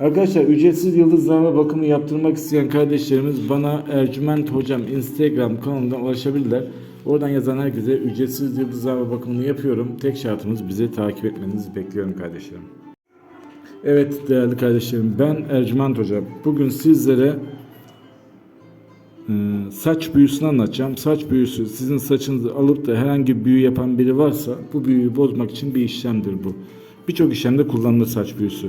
Arkadaşlar ücretsiz yıldızlarla bakımı yaptırmak isteyen kardeşlerimiz bana Ercüment Hocam Instagram kanalından ulaşabilirler. Oradan yazan herkese ücretsiz yıldızlarla bakımını yapıyorum. Tek şartımız bizi takip etmenizi bekliyorum kardeşlerim. Evet değerli kardeşlerim ben Ercüment Hoca. Bugün sizlere saç büyüsünü anlatacağım. Saç büyüsü sizin saçınızı alıp da herhangi bir büyü yapan biri varsa bu büyüyü bozmak için bir işlemdir bu. Birçok işlemde kullanılır saç büyüsü.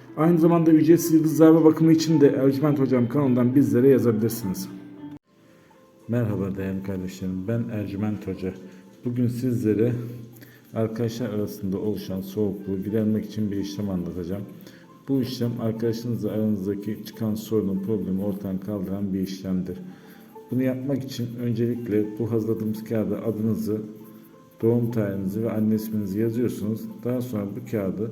Aynı zamanda ücretsiz yıldızlarla bakımı için de Ercüment Hocam kanalından bizlere yazabilirsiniz. Merhaba değerli kardeşlerim. Ben Ercüment Hoca. Bugün sizlere arkadaşlar arasında oluşan soğukluğu gidermek için bir işlem anlatacağım. Bu işlem arkadaşınızla aranızdaki çıkan sorunun problemi ortadan kaldıran bir işlemdir. Bunu yapmak için öncelikle bu hazırladığımız kağıda adınızı, doğum tarihinizi ve anne isminizi yazıyorsunuz. Daha sonra bu kağıdı